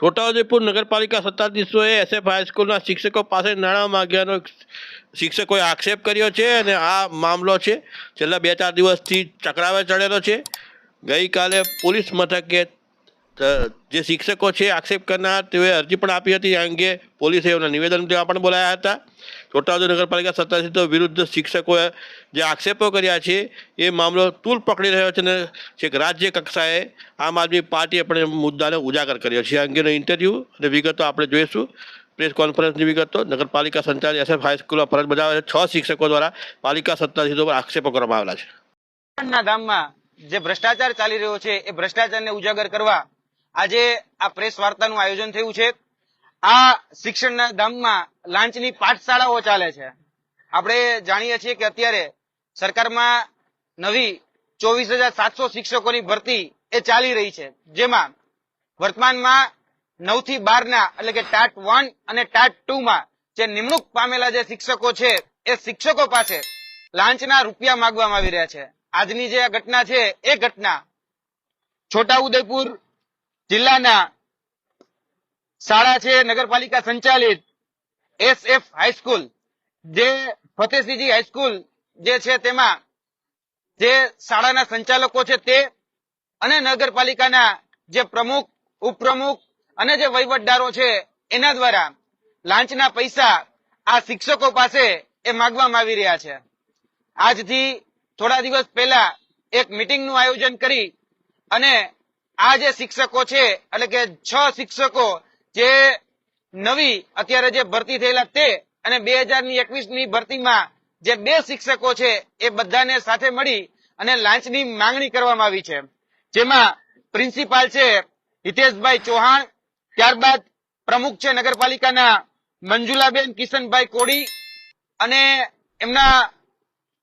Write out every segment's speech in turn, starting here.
છોટાઉદેપુર નગરપાલિકા સત્તાધીશોએ એસએફ હાઈસ્કૂલના શિક્ષકો પાસે નાણાં માગ્યાનો શિક્ષકોએ આક્ષેપ કર્યો છે અને આ મામલો છે. છેલ્લા બે ચાર દિવસથી ચક્રાવે ચડેલો છે. ગઈકાલે પોલીસ મથકે જે શિક્ષકો છે આક્ષેપ કરનાર, તેઓએ અરજી પણ આપી હતી આ અંગે પોલીસે એમના નિવેદન દેવા પણ બોલાયા હતા. છોટાઉદેપુર નગરપાલિકા સત્તાધીશો વિરુદ્ધ શિક્ષકોએ જે આક્ષેપો કર્યા છે, એ મામલો તૂલ પકડી રહ્યો છે અને છેક રાજ્ય કક્ષાએ આમ આદમી પાર્ટીએ પણ મુદ્દાને ઉજાગર કર્યો છે. આ અંગેનો ઇન્ટરવ્યૂ અને વિગતો આપણે જોઈશું. પ્રેસ કોન્ફરન્સની વિગતો, નગરપાલિકા સંચાલિત એસએફ હાઈસ્કૂલમાં ફરજ બજાવે છ. શિક્ષકો દ્વારા પાલિકા સત્તાધીશો પર આક્ષેપો કરવામાં આવેલા છે. ગામમાં જે ભ્રષ્ટાચાર ચાલી રહ્યો છે, એ ભ્રષ્ટાચારને ઉજાગર કરવા આજે આ પ્રેસ વાર્તાનું આયોજન થયું છે. આ શિક્ષણના ધામમાં લાંચની પાઠશાળાઓ ચાલે છે. આપણે જાણીએ છીએ કે અત્યારે સરકારમાં નવી ચોવીસ હજાર સાતસો શિક્ષકોની ભરતી એ ચાલી રહી છે. જેમાં વર્તમાનમાં નવથી બાર ના એટલે કે ટાટ વન અને ટાટ ટુ માં જે નિમણૂક પામેલા જે શિક્ષકો છે, એ શિક્ષકો પાસે લાંચના રૂપિયા માંગવામાં આવી રહ્યા છે. આજની જે ઘટના છે, એ ઘટના છોટાઉદેપુર જિલ્લાના શાળા છે, નગરપાલિકા સંચાલિત એસ એફ હાઈસ્કૂલ જે ફતેસિંહજી હાઈસ્કૂલ જે છે તેમાં જે શાળાના સંચાલકો છે તે અને નગરપાલિકાના જે પ્રમુખ, ઉપપ્રમુખ અને જે વહીવટદારો છે એના દ્વારા લાંચના પૈસા આ શિક્ષકો પાસે એ માગવામાં આવી રહ્યા છે. આજથી થોડા દિવસ પહેલા એક મિટિંગનું આયોજન કરી અને આ જે શિક્ષકો છે, એટલે કે છ શિક્ષકો જે નવી અત્યારે જે ભરતી થયેલા તે અને બે હજારની એકવીસ ભરતીમાં જે બે શિક્ષકો છે, એ બધાને સાથે મળી અને લાંચની માંગણી કરવામાં આવી છે. જેમાં પ્રિન્સિપાલ છે હિતેશભાઈ ચૌહાણ, ત્યારબાદ પ્રમુખ છે નગરપાલિકાના મંજુલાબેન કિશનભાઈ કોડી અને એમના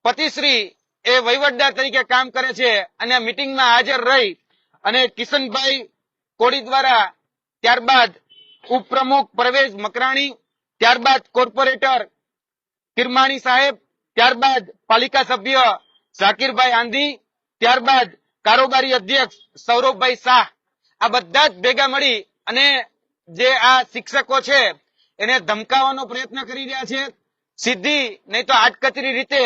પતિશ્રી એ વહીવટદાર તરીકે કામ કરે છે અને મિટિંગમાં હાજર રહી અને કિશનભાઈ કોડી દ્વારા ત્યારબાદ ઉપપ્રમુખ પ્રવેશ મકરાણી, ત્યારબાદ કોર્પોરેટર કિરમાણી સાહેબ, ત્યારબાદ પાલિકા સભ્ય ઝાકીરભાઈ આંધી, ત્યારબાદ કારોબારી અધ્યક્ષ સૌરભભાઈ શાહ. આ બધા જ ભેગા મળી અને જે આ શિક્ષકો છે, એને ધમકાવવાનો પ્રયત્ન કરી રહ્યા છે. સીધી નહીં તો આટકચરી રીતે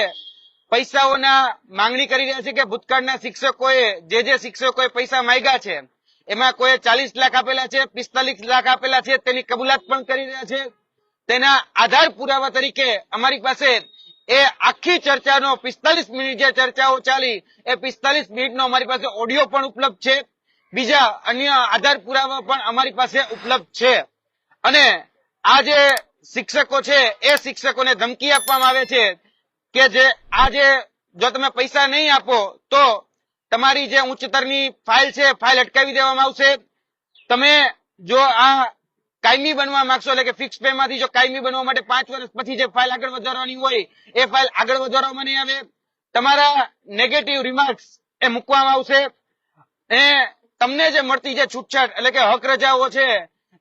પૈસાઓના માંગણી કરી રહ્યા છે કે ભૂતકાળના શિક્ષકોએ, જે જે શિક્ષકોએ પૈસા માંગ્યા છે, એમાં કોઈ ચાલીસ લાખ આપેલા છે, પિસ્તાલીસ લાખ આપેલા છે, તેની કબૂલાત પણ કરી રહ્યા છે. તેના આધાર પુરાવા તરીકે અમારી પાસે એ આખી ચર્ચાનો, પિસ્તાલીસ મિનિટ જે ચર્ચાઓ ચાલી, એ પિસ્તાલીસ મિનિટનો અમારી પાસે ઓડિયો પણ ઉપલબ્ધ છે. બીજા અન્ય આધાર પુરાવા પણ અમારી પાસે ઉપલબ્ધ છે. અને આ જે શિક્ષકો છે, એ શિક્ષકોને ધમકી આપવામાં આવે છે. કે જે આ જે જો તમે પૈસા નહીં આપો, તો તમારી જે ઉચ્ચતરની ફાઇલ છે, ફાઇલ અટકાવી દેવામાં આવશે. તમે જો આ કાયમી બનવા માંગશો, એટલે કે ફિક્સ પે માંથી જો કાયમી બનવા માટે પાંચ વર્ષ પછી જે ફાઇલ આગળ વધારવાની હોય, એ ફાઇલ આગળ વધારવામાં નહીં આવે. તમારા નેગેટિવ રિમાર્ક્સ એ મૂકવામાં આવશે. એ તમને જે મળતી જે છૂટછાટ, એટલે કે હક રજાઓ છે,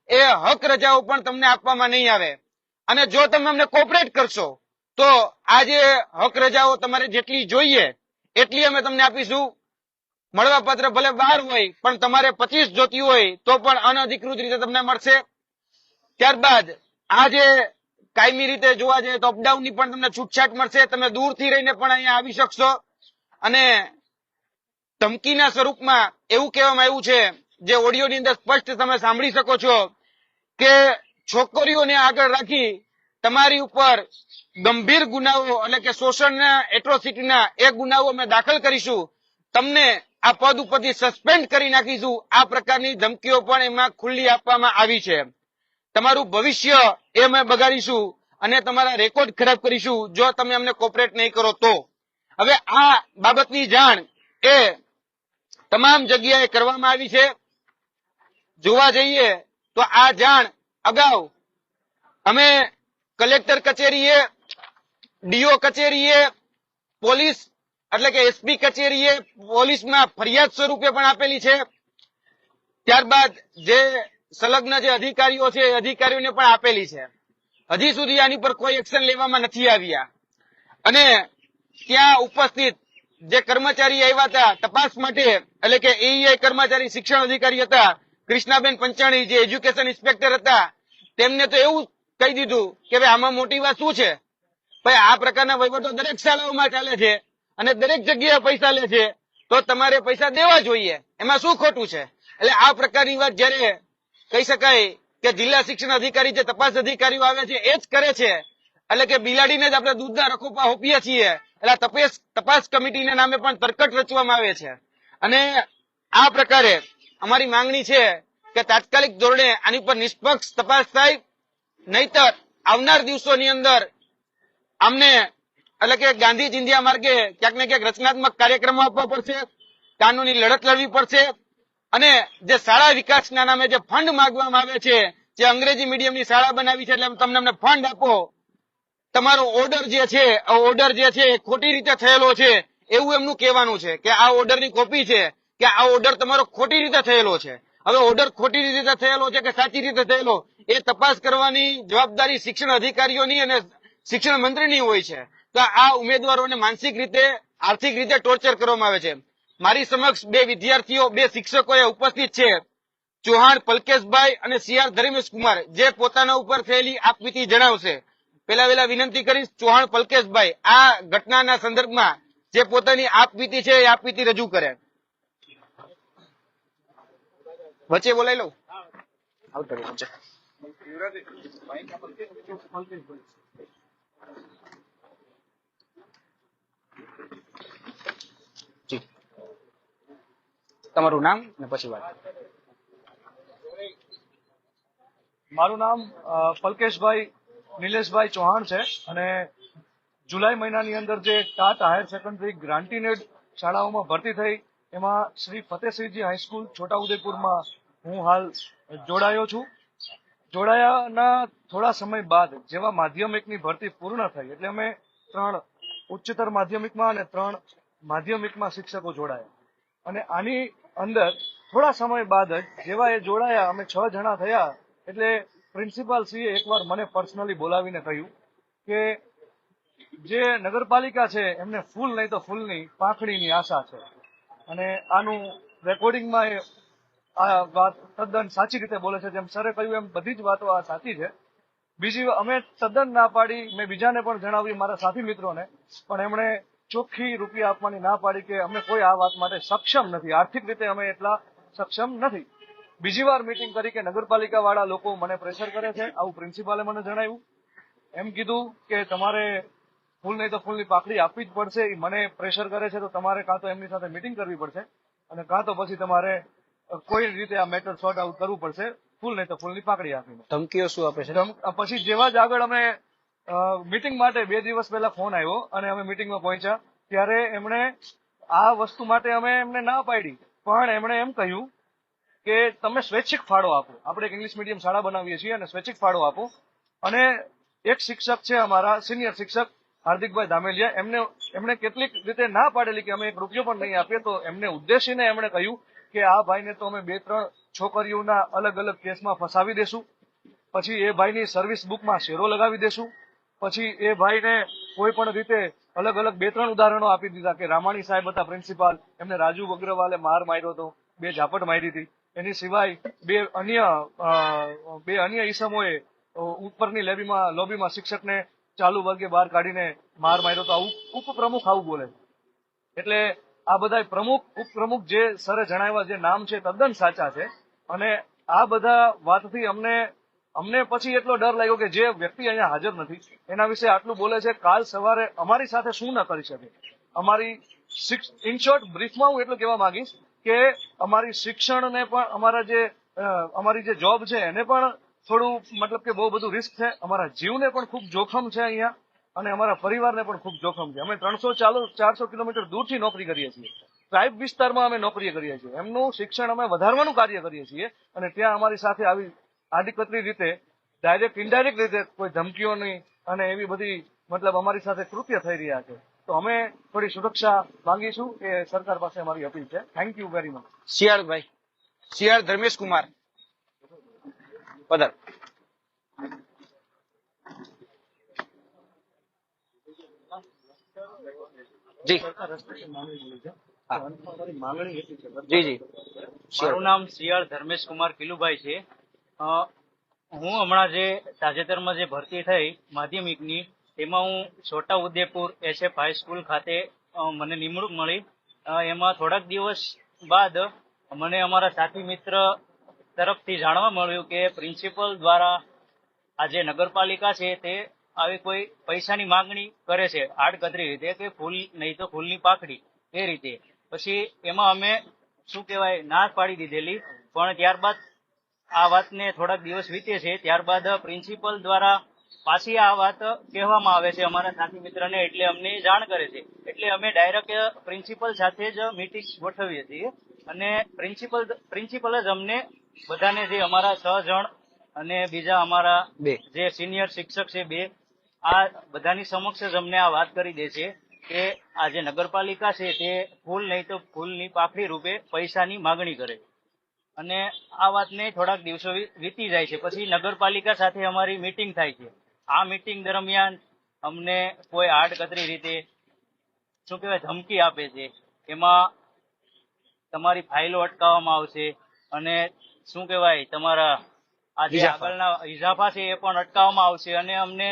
એ હક રજાઓ પણ તમને આપવામાં નહીં આવે. અને જો તમે અમને કોપરેટ કરશો તો આજે હક રજાઓ તમારે જેટલી જોઈએ, એટલી અમે તમને આપીશું. મળવા પત્ર ભલે બાર હોય, પણ તમારે પચીસ જોતી હોય, તો પણ અનધિકૃત રીતે તમને મળશે. ત્યારબાદ આ કાયમી રીતે જોવા જઈએ તો અપડાઉનની પણ તમને છૂટછાટ મળશે. તમે દૂરથી રહીને પણ અહીંયા આવી શકશો. અને ધમકીના સ્વરૂપમાં એવું કહેવામાં આવ્યું છે, જે ઓડિયોની અંદર સ્પષ્ટ તમે સાંભળી શકો છો, કે છોકરીઓને આગળ રાખી તમારી ઉપર ગંભીર ગુનાઓ એટલે કે શોષણના એટ્રોસિટીના એ ગુનાઓ અમે દાખલ કરીશું. તમને આ પદ ઉપરથી સસ્પેન્ડ કરી નાખીશું. આ પ્રકારની ધમકીઓ પણ એમાં ખુલ્લી આપવામાં આવી છે. તમારું ભવિષ્ય એ અમે બગાડીશું અને તમારા રેકોર્ડ ખરાબ કરીશું. જો તમે અમને કોપરેટ નહીં કરો તો. હવે આ બાબતની જાણ એ તમામ જગ્યાએ કરવામાં આવી છે. જોવા જઈએ તો આ જાણ અગાઉ અમે કલેક્ટર કચેરીએ, ડીઓ કચેરીએ, પોલીસ એટલે કે એસપી કચેરીએ પોલીસમાં ફરિયાદ સ્વરૂપે પણ આપેલી છે. ત્યારબાદ જે સંલગ્ન જે અધિકારીઓ છે અધિકારીઓને પણ આપેલી છે. હજી સુધી આની પર કોઈ એક્શન લેવામાં નથી આવ્યા. અને ત્યાં ઉપસ્થિત જે કર્મચારી આવ્યા હતા, તપાસ માટે, એટલે કે એઈઆઈ કર્મચારી, શિક્ષણ અધિકારી હતા, કૃષ્ણાબેન પંચાણી જે એજ્યુકેશન ઇન્સ્પેક્ટર હતા, તેમને તો એવું કહી દીધું કે ભાઈ આમાં મોટી વાત શું છે? ભાઈ આ પ્રકારના વહીવટો દરેક શાળાઓમાં ચાલે છે અને દરેક જગ્યાએ પૈસા લે છે. તો તમારે પૈસા દેવા જોઈએ. એમાં શું ખોટું છે? એટલે આ પ્રકારની વાત જયારે કહી શકાય કે જિલ્લા શિક્ષણ અધિકારી જે તપાસ અધિકારીઓ આવે છે, એ જ કરે છે. એટલે કે બિલાડીને જ આપણે દૂધના રખોપા હોપીએ છીએ. એટલે તપાસ તપાસ કમિટીના નામે પણ તરકટ રચવામાં આવે છે. અને આ પ્રકારે અમારી માંગણી છે કે તાત્કાલિક ધોરણે આની પર નિષ્પક્ષ તપાસ થાય નહીતર આવનાર દિવસોની અંદર અમને, એટલે કે ગાંધી ચિંધ્યા માર્ગે ક્યાંક ને ક્યાંક રચનાત્મક કાર્યક્રમો આપવા પડશે, કાનૂની લડત લડવી પડશે, અને જે શાળા વિકાસના નામે જે ફંડ માંગવામાં આવે છે, જે અંગ્રેજી મીડિયમની શાળા બનાવી છે, એટલે તમને અમને ફંડ આપો, તમારો ઓર્ડર જે છે ઓર્ડર જે છે ખોટી રીતે થયેલો છે, એવું એમનું કહેવાનું છે કે આ ઓર્ડરની કોપી છે, કે આ ઓર્ડર તમારો ખોટી રીતે થયેલો છે. હવે ઓર્ડર ખોટી રીતે થયેલો છે કે સાચી રીતે થયેલો? એ તપાસ કરવાની જવાબદારી શિક્ષણ અધિકારીઓની અને શિક્ષણ મંત્રીની હોય છે. તો આ ઉમેદવારોને માનસિક રીતે, આર્થિક રીતે ટોર્ચર કરવામાં આવે છે. મારી સમક્ષ બે વિદ્યાર્થીઓ, બે શિક્ષકો ઉપસ્થિત છે. ચૌહાણ પલકેશભાઈ અને સીઆર ધર્મેશ કુમાર જે પોતાના ઉપર થયેલી આપવીતી જણાવશે. પેલા વેલા વિનંતી કરીશ ચૌહાણ પલકેશભાઈ, આ ઘટનાના સંદર્ભમાં જે પોતાની આપવીતી છે એ આપવીતી રજૂ કરે. વચ્ચે બોલાઈ લઉં? આવતો તમારું નામ ને પછી વાત. મારું નામ પલકેશભાઈ, નિલેશભાઈ ચૌહાણ છે અને જુલાઈ મહિનાની અંદર જે ટાટ હાયર સેકન્ડરી ગ્રાન્ટીનેડ શાળાઓમાં ભરતી થઈ, એમાં શ્રી ફતેહસિંહજી હાઈસ્કૂલ છોટાઉદેપુરમાં હું હાલ જોડાયો છું. જોડાયાના થોડા સમય બાદ જેવા માધ્યમિકની ભરતી પૂર્ણ થઈ, એટલે અમે ત્રણ ઉચ્ચતર માધ્યમિકમાં અને ત્રણ માધ્યમિકમાં શિક્ષકો જોડાયા. અને આની અંદર થોડા સમય બાદ જ જેવા એ જોડાયા, અમે છ જણા થયા, એટલે પ્રિન્સિપાલ શ્રીએ એકવાર મને પર્સનલી બોલાવીને કહ્યું કે જે નગરપાલિકા છે, એમને ફૂલ નહીં તો ફૂલની પાંખડીની આશા છે. અને આનું રેકોર્ડિંગમાં એ આ વાત તદ્દન સાચી રીતે બોલે છે, જેમ સરે કહ્યું એમ, બધી જ વાતો આ સાચી છે. બીજી અમે તદ્દન ના પાડી, મેં બીજાને પણ જણાવ્યું, મારા સાથી મિત્રોને, પણ એમણે ચોખ્ખી રૂપિયા આપવાની ના પાડી કે અમે કોઈ આ વાત માટે સક્ષમ નથી. આર્થિક રીતે અમે એટલા સક્ષમ નથી. બીજી વાર મીટિંગ કરી કે નગરપાલિકા વાળા લોકો મને પ્રેશર કરે છે. આવું પ્રિન્સિપાલે મને જણાવ્યું. એમ કીધું કે તમારે ફૂલ નહીં તો ફૂલની પાકડી આપવી જ પડશે. મને પ્રેશર કરે છે તો તમારે કાં તો એમની સાથે મિટિંગ કરવી પડશે અને કાં તો પછી તમારે કોઈ રીતે આ મેટર સોર્ટ આઉટ કરવું પડશે ફૂલ નહીં તો ફૂલની પાકડી આપીને. ધમકીઓ શું આપે છે? ધમ- પછી જેવા જ આગળ અમે મીટિંગ માટે બે દિવસ પહેલા ફોન આવ્યો અને અમે મીટિંગમાં પહોંચ્યા ત્યારે એમણે આ વસ્તુ માટે અમે એમને ના પાડી. પણ એમણે એમ કહ્યું કે તમે સ્વૈચ્છિક ફાળો આપો. આપણે એક ઇંગ્લિશ મીડિયમ શાળા બનાવીએ છીએ અને સ્વૈચ્છિક ફાળો આપો. અને એક શિક્ષક છે અમારા સિનિયર શિક્ષક હાર્દિકભાઈ ધામેલિયા એમને એમણે કેટલીક રીતે ના પાડેલી કે અમે એક રૂપિયો પણ નહીં આપીએ તો એમને ઉદ્દેશીને એમણે કહ્યું કે આ ભાઈને તો અમે બે ત્રણ છોકરીઓના અલગ અલગ કેસમાં ફસાવી દેશું. પછી એ ભાઈની સર્વિસ બુકમાં શેરો લગાવી દેશું. પછી એ ભાઈને કોઈ પણ રીતે અલગ અલગ બે ત્રણ ઉદાહરણો આપી દીધા કે રામાણી સાહેબ હતા પ્રિન્સિપાલ, એમને રાજુ અગ્રવાલે માર માર્યો હતો, બે ઝાપટ મારી હતી. એની સિવાય બે અન્ય બે અન્ય ઈસમોએ ઉપરની લેબીમાં, લોબીમાં શિક્ષકને ચાલુ વર્ગે બહાર કાઢીને માર માર્યો તો આવું ઉપપ્રમુખ આવું બોલે એટલે આ બધા પ્રમુખ, ઉપપ્રમુખ જે સરે જણાવ્યા જે નામ છે તદ્દન સાચા છે. અને આ બધા વાતથી અમને અમને પછી એટલો ડર લાગ્યો કે જે વ્યક્તિ અહીંયા હાજર નથી, એના વિશે આટલું બોલે છે, કાલ સવારે અમારી સાથે શું ન કરી શકે? અમારી ઇન શોર્ટ બ્રીફમાં હું એટલું કહેવા માંગીશ કે અમારી શિક્ષણને પણ, અમારા જે અમારી જે જોબ છે એને પણ થોડું, મતલબ કે બહુ બધું રિસ્ક છે. અમારા જીવને પણ ખૂબ જોખમ છે અહીંયા. અને અમારા પરિવારને પણ ખૂબ જોખમ છે. અમે ત્રણસો ચાલો ચારસો કિલોમીટર દૂરથી નોકરી કરીએ છીએ. ટ્રાઇબ વિસ્તારમાં અમે નોકરી કરીએ છીએ. એમનું શિક્ષણ અમે વધારવાનું કાર્ય કરીએ છીએ અને ત્યાં અમારી સાથે આવી આડીકતરી રીતે, ડાયરેક્ટ, ઇનડાયરેક્ટ રીતે કોઈ ધમકીઓની અને એવી બધી મતલબ અમારી સાથે કૃત્ય થઈ રહ્યા છે. તો અમે થોડી સુરક્ષા માંગીશું. એ સરકાર પાસે અમારી અપીલ છે. થેન્ક યુ વેરી મચ શિયાળભાઈ. શિયાળ ધર્મેશ કુમાર પધાર. જી. જી જી. મારું નામ શિયાળ ધર્મેશ કુમાર કિલુભાઈ છે. હું હમણાં જે તાજેતરમાં જે ભરતી થઈ માધ્યમિકની તેમાં હું છોટા ઉદેપુર એસએફ હાઈસ્કૂલ ખાતે મને નિમણૂક મળી. એમાં થોડાક દિવસ બાદ મને અમારા સાથી મિત્ર તરફથી જાણવા મળ્યું કે પ્રિન્સિપલ દ્વારા આ જે નગરપાલિકા છે તે આવી કોઈ પૈસાની માંગણી કરે છે આડકતરી રીતે કે ફૂલ નહીં તો ફૂલની પાકડી એ રીતે. પછી એમાં અમે શું કહેવાય ના પાડી દીધેલી. પણ ત્યારબાદ આ વાતને થોડાક દિવસ વીતે છે ત્યારબાદ પ્રિન્સિપલ દ્વારા પાછી આ વાત કહેવામાં આવે છે અમારા સાથી મિત્રને એટલે અમને જાણ કરે છે. એટલે અમે ડાયરેક્ટ પ્રિન્સિપલ સાથે જ મીટિંગ ગોઠવીએ છીએ. અને પ્રિન્સિપલ પ્રિન્સિપલ જ અમને બધાને જે અમારા છ જણ અને બીજા અમારા બે. જે સિનિયર શિક્ષક છે બે આ બધાની સમક્ષ જ અમને આ વાત કરી દે છે કે આ જે નગરપાલિકા છે તે ફૂલ નહીં તો ફૂલની પાખડી રૂપે પૈસાની માગણી કરે. અને આ વાતને થોડાક દિવસો વીતી જાય છે. પછી નગરપાલિકા સાથે અમારી મીટિંગ થાય છે. આ મીટિંગ દરમિયાન અમને કોઈ આડકતરી રીતે શું કહેવાય ધમકી આપે છે. એમાં તમારી ફાઇલો અટકાવવામાં આવશે અને શું કહેવાય તમારા આ જે ઇજાફા. આગળના ઇજાફા છે એ પણ અટકાવવામાં આવશે અને અમને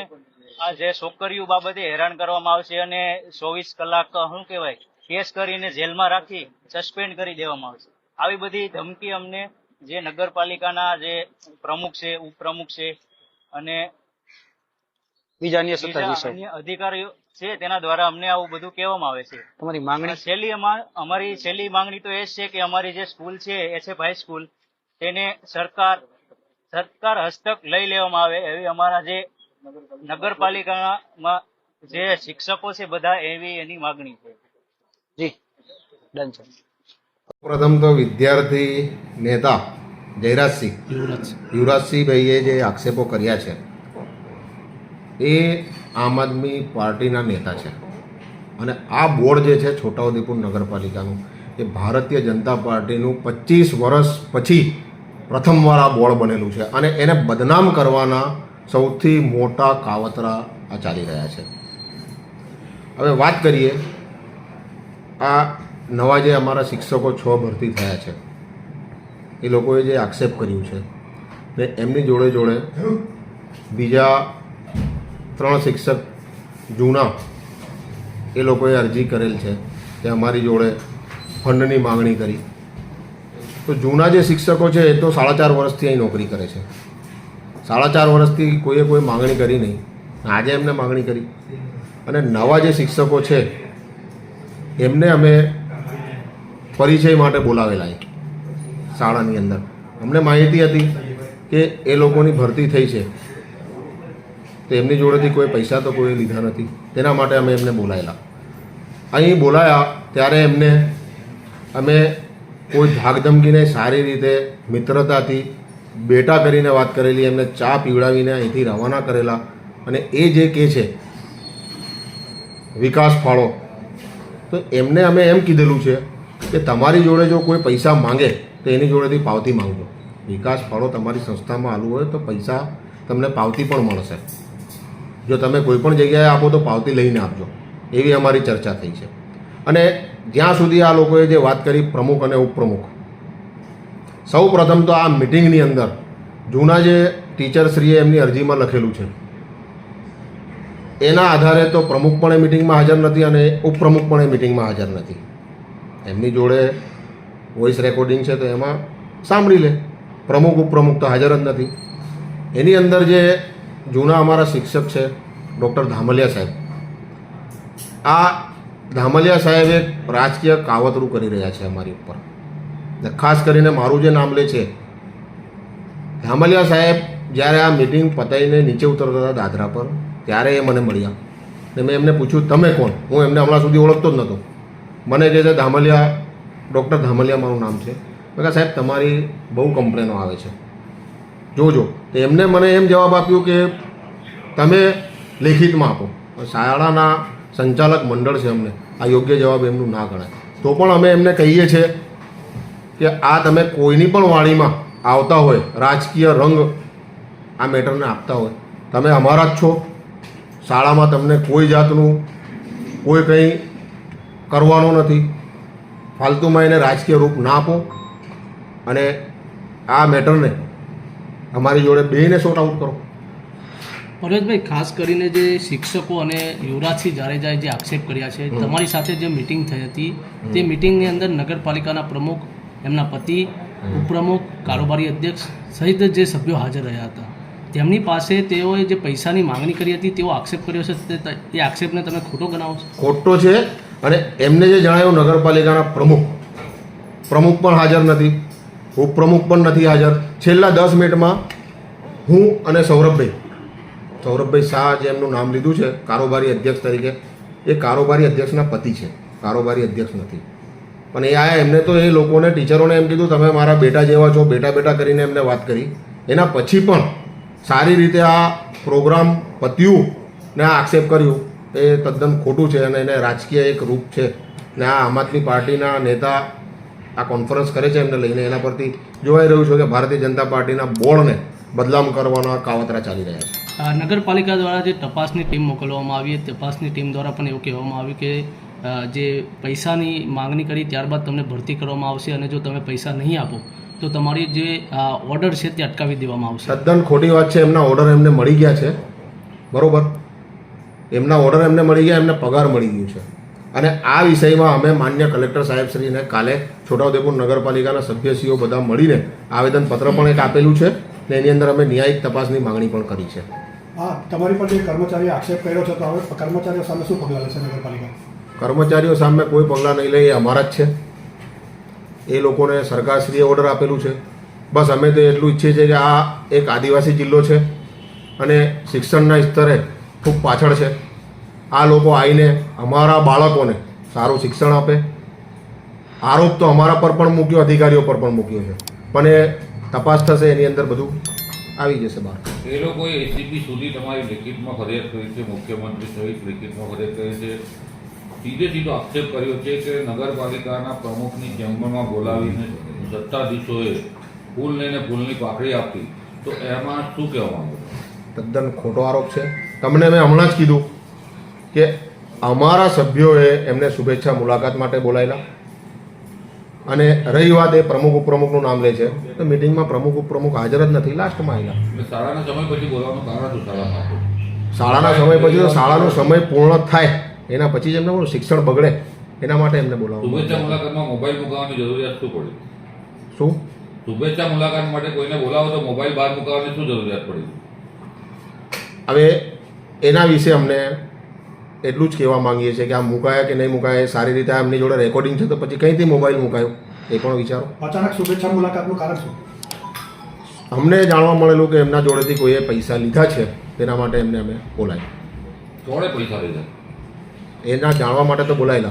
આ જે છોકરીઓ બાબતે હેરાન કરવામાં આવશે અને ચોવીસ કલાક શું કહેવાય કેસ કરીને જેલમાં રાખી સસ્પેન્ડ કરી દેવામાં આવશે. આવી બધી ધમકી અમને જે નગરપાલિકાના જે પ્રમુખ છે ઉપપ્રમુખ છે અને બીજા અન્ય અધિકારીઓ છે તેના દ્વારા અમને આવું બધું કહેવામાં આવે છે. તમારી માંગણી? છેલ્લી અમારી છેલ્લી માંગણી તો એ છે કે અમારી જે સ્કૂલ છે એસએફ હાઈ સ્કૂલ તેને સરકાર સરકાર હસ્તક લઈ લેવામાં આવે એવી અમારા જે નગરપાલિકામાં જે શિક્ષકો છે બધા એવી એની માગણી છે. જી ડન છે. પ્રથમ તો વિદ્યાર્થી નેતા જયરાજસિંહ યુવરાજસિંહભાઈએ જે આક્ષેપો કર્યા છે એ આમ આદમી પાર્ટીના નેતા છે. અને આ બોર્ડ જે છે છોટાઉદેપુર નગરપાલિકાનું એ ભારતીય જનતા પાર્ટીનું પચીસ વર્ષ પછી પ્રથમવાર આ બોર્ડ બનેલું છે. અને એને બદનામ કરવાના સૌથી મોટા કાવતરા આ ચાલી રહ્યા છે. હવે વાત કરીએ, આ નવા જે અમારા શિક્ષકો છ ભરતી થયા છે, એ લોકોએ જે આક્ષેપ કર્યું છે ને એમની જોડે જોડે બીજા ત્રણ શિક્ષક જૂના એ લોકોએ અરજી કરેલ છે કે અમારી જોડે ફંડની માંગણી કરી. તો જૂના જે શિક્ષકો છે એ તો સાડા ચાર વર્ષથી અહીં નોકરી કરે છે. સાડા ચાર વર્ષથી કોઈએ કોઈ માંગણી કરી નહીં. આજે એમને માગણી કરી. અને નવા જે શિક્ષકો છે, એમને અમે પરિચય માટે બોલાવેલા શાળાની અંદર. અમને માહિતી હતી કે એ લોકોની ભરતી થઈ છે. તો એમની જોડેથી કોઈ પૈસા તો કોઈ લીધા નથી. તેના માટે અમે એમને બોલાયેલા. અહીં બોલાયા ત્યારે એમને અમે કોઈ ધાકધમકીને સારી રીતે મિત્રતાથી બેટા કરીને વાત કરેલી, એમને ચા પીવડાવીને અહીંથી રવાના કરેલા. અને એ જે કે છે, વિકાસ ફાળો. તો એમને અમે એમ કીધેલું છે કે તમારી જોડે જો કોઈ પૈસા માંગે, તો એની જોડેથી પાવતી માંગજો. વિકાસ ફાળો તમારી સંસ્થામાં આલું હોય તો પૈસા તમને પાવતી પણ મળશે. જો તમે કોઈ પણ જગ્યાએ આપો તો પાવતી લઈને આપજો. એવી અમારી ચર્ચા થઈ છે. અને જ્યાં સુધી આ લોકોએ જે વાત કરી, પ્રમુખ અને ઉપપ્રમુખ સૌ પ્રથમ તો આ મિટિંગની અંદર જૂના જે ટીચરશ્રીએ એમની અરજીમાં લખેલું છે. એના આધારે તો પ્રમુખ પણ એ મિટિંગમાં હાજર નથી અને ઉપપ્રમુખ પણ એ મિટિંગમાં હાજર નથી. એમની જોડે વોઇસ રેકોર્ડિંગ છે તો એમાં સાંભળી લે. પ્રમુખ, ઉપપ્રમુખ તો હાજર જ નથી. એની અંદર જે જૂના અમારા શિક્ષક છે, ડૉક્ટર ધામલિયા સાહેબ. આ ધામલિયા સાહેબ એક રાજકીય કાવતરું કરી રહ્યા છે અમારી ઉપર. ખાસ કરીને મારું જે નામ લે છે, હેમલિયા સાહેબ જ્યારે આ મિટિંગ પતાવીને નીચે ઉતરતા હતા દાદરા પર, ત્યારે એ મને મળ્યા. ને મેં એમને પૂછ્યું, તમે કોણ? હું એમને હમણાં સુધી ઓળખતો જ નહોતો મને કહે છે ધામલિયા, ડૉક્ટર ધામલિયા મારું નામ છે. મેં કહા સાહેબ, તમારી બહુ કમ્પ્લેનો આવે છે. જોજો. તો એમને મને એમ જવાબ આપ્યો કે, તમે લેખિતમાં આપો. શાળાના સંચાલક મંડળ છે અમને આ યોગ્ય જવાબ એમનું ના ગણાય. તો પણ અમે એમને કહીએ છીએ કે આ તમે કોઈની પણ વાણીમાં આવતા હોય રાજકીય રંગ આ મેટરને આપતા હોય તમે અમારા જ છો. શાળામાં તમને કોઈ જાતનું કોઈ કંઈ કરવાનું નથી. ફાલતુમાં એને રાજકીય રૂપ ના આપો. અને આ મેટરને અમારી જોડે બેને શોર્ટ આઉટ કરો. પરેશભાઈ ખાસ કરીને જે શિક્ષકો અને યુવરાજસિંહ જાડેજાએ જે આક્ષેપ કર્યા છે તમારી સાથે જે મિટિંગ થઈ હતી તે મિટિંગની અંદર નગરપાલિકાના પ્રમુખ એમના પતિ ઉપપ્રમુખ કારોબારી અધ્યક્ષ સહિત જે સભ્યો હાજર રહ્યા હતા. તેમની પાસે તેઓએ જે પૈસાની માંગણી કરી હતી તેઓ આક્ષેપ કર્યો છે. તે આક્ષેપને તમે ખોટો ગણાવો છો? ખોટો છે અને એમને જે જણાવ્યું નગરપાલિકાના પ્રમુખ. પ્રમુખ પણ હાજર નથી. ઉપપ્રમુખ પણ નથી હાજર. છેલ્લા દસ મિનિટમાં હું અને સૌરભભાઈ સૌરભભાઈ શાહ જે એમનું નામ લીધું છે કારોબારી અધ્યક્ષ તરીકે એ કારોબારી અધ્યક્ષના પતિ છે. કારોબારી અધ્યક્ષ નથી. પણ એ આયા એમને તો એ લોકોને, ટીચરોને એમ કીધું, તમે મારા બેટા જેવા છો, બેટા બેટા કરીને એમને વાત કરી. એના પછી પણ સારી રીતે આ પ્રોગ્રામ પત્યું ને આ આક્ષેપ કર્યું. એ તદ્દન ખોટું છે અને એને રાજકીય એક રૂપ છે. ને આ આમ આદમી પાર્ટીના નેતા આ કોન્ફરન્સ કરે છે એમને લઈને એના પરથી જોવાઈ રહ્યું છે કે ભારતીય જનતા પાર્ટીના બોર્ડને બદલામ કરવાના કાવતરા ચાલી રહ્યા છે. આ નગરપાલિકા દ્વારા જે તપાસની ટીમ મોકલવામાં આવી તપાસની ટીમ દ્વારા પણ એવું કહેવામાં આવ્યું કે જે પૈસાની માંગણી કરી ત્યારબાદ તમને ભરતી કરવામાં આવશે અને જો તમે પૈસા નહીં આપો તો તમારી જે ઓર્ડર છે તે અટકાવી દેવામાં આવશે. તદ્દન ખોટી વાત છે એમના ઓર્ડર એમને મળી ગયા છે. બરોબર? એમના ઓર્ડર એમને મળી ગયા એમને પગાર મળી ગયું છે. અને આ વિષયમાં અમે માન્ય કલેક્ટર સાહેબશ્રીને કાલે છોટાઉદેપુર નગરપાલિકાના સભ્યશ્રીઓ બધા મળીને આવેદનપત્ર પણ એક આપેલું છે ને એની અંદર અમે ન્યાયિક તપાસની માંગણી પણ કરી છે. હા તમારી પર જે કર્મચારી આક્ષેપ કર્યો છે તો હવે કર્મચારીઓ સામે શું પગલાં લેશે નગરપાલિકા? કર્મચારીઓ સામે કોઈ પગલાં નહીં લે અમારા જ છે. એ લોકોને સરકારશ્રીએ ઓર્ડર આપેલું છે. બસ અમે તો એટલું ઈચ્છીએ છીએ કે આ એક આદિવાસી જિલ્લો છે અને શિક્ષણના સ્તરે ખૂબ પાછળ છે. આ લોકો આવીને અમારા બાળકોને સારું શિક્ષણ આપે. આરોપ તો અમારા પર પણ મૂક્યો, અધિકારીઓ પર પણ મૂક્યો છે. પણ એ તપાસ થશે, એની અંદર બધું આવી જશે બહાર. એ લોકોએ એસીપી સુધી તમારી લેખિતમાં ફરિયાદ કરી છે, મુખ્યમંત્રી સહિત લેખિતમાં ફરિયાદ કરી છે. સીધે સીધો આક્ષેપ કર્યો છે કે નગરપાલિકાના પ્રમુખની ચેમ્બરમાં બોલાવીને સત્તાધીશોએ ફૂલ લઈને ફૂલની પાકડી આપી. તો એમાં શું કહેવા તદ્દન ખોટો આરોપ છે. તમને મેં હમણાં જ કીધું કે અમારા સભ્યોએ એમને શુભેચ્છા મુલાકાત માટે બોલાયેલા. અને રહી વાત એ પ્રમુખ ઉપપ્રમુખનું નામ લે છે. તો મિટિંગમાં પ્રમુખ ઉપપ્રમુખ હાજર જ નથી. લાસ્ટમાં આવેલા. શાળાના સમય પછી બોલાવવાનું કારણ શું? શાળામાં શાળાના સમય પછી તો શાળાનો સમય પૂર્ણ થાય. એના પછી જ એમને બોલો શિક્ષણ બગડે. એના માટે એમને બોલાવો શુભેચ્છા મુલાકાતમાં મોબાઈલ મુકાવવાની જરૂરિયાત શું પડી? શું? શુભેચ્છા મુલાકાત માટે કોઈને બોલાવો તો મોબાઈલ બહાર મુકાવવાની શું જરૂરિયાત પડી? હવે એના વિશે અમને એટલું જ કહેવા માંગીએ છીએ કે આ મુકાયા કે નહીં મુકાયા સારી રીતે આ એમની જોડે રેકોર્ડિંગ છે તો પછી કંઈથી મોબાઈલ મુકાયો એ પણ વિચારો. અચાનક શુભેચ્છા મુલાકાતનું કારણ શું? અમને જાણવા મળેલું કે એમના જોડેથી કોઈએ પૈસા લીધા છે તેના માટે એમને અમે બોલાય. કોણે પૈસા લીધા? એના જાણવા માટે તો બોલાયેલા.